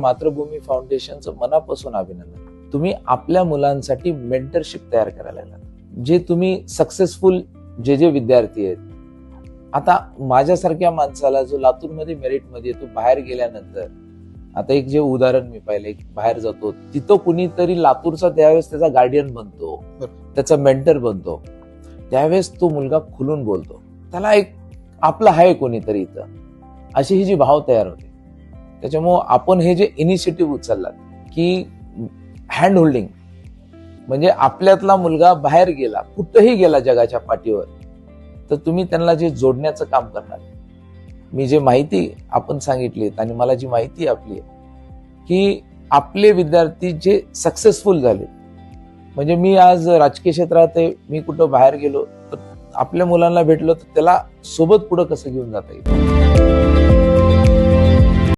मातृभूमी फाउंडेशनचं मनापासून अभिनंदन. तुम्ही आपल्या मुलांसाठी मेंटरशिप तयार करायला लागलात. जे तुम्ही सक्सेसफुल जे जे विद्यार्थी आहेत आता माझ्यासारख्या माणसाला जो लातूरमध्ये मेरिटमध्ये तो बाहेर गेल्यानंतर आता एक जे उदाहरण मी पाहिलं बाहेर जातो तिथं कुणीतरी लातूरचा त्यावेळेस त्याचा गार्डियन बनतो. त्याचा मेंटर बनतो त्यावेळेस तो मुलगा खुलून बोलतो. त्याला एक आपलं आहे कोणीतरी इथं. अशी ही जी भाव तयार होते. त्याच्यामुळं आपण हे जे इनिशिएटिव्ह उचललात की हँड होल्डिंग म्हणजे आपल्यातला मुलगा बाहेर गेला कुठंही गेला जगाच्या पाठीवर तर तुम्ही त्यांना जे जोडण्याचं काम करणार. मी जे माहिती आपण सांगितलीत आणि मला जी माहिती आपली आहे की आपले विद्यार्थी जे सक्सेसफुल झाले म्हणजे मी आज राजकीय क्षेत्रात आहे मी कुठं बाहेर गेलो तर आपल्या मुलांना भेटलो तर त्याला सोबत पुढं कसं घेऊन जाता येईल?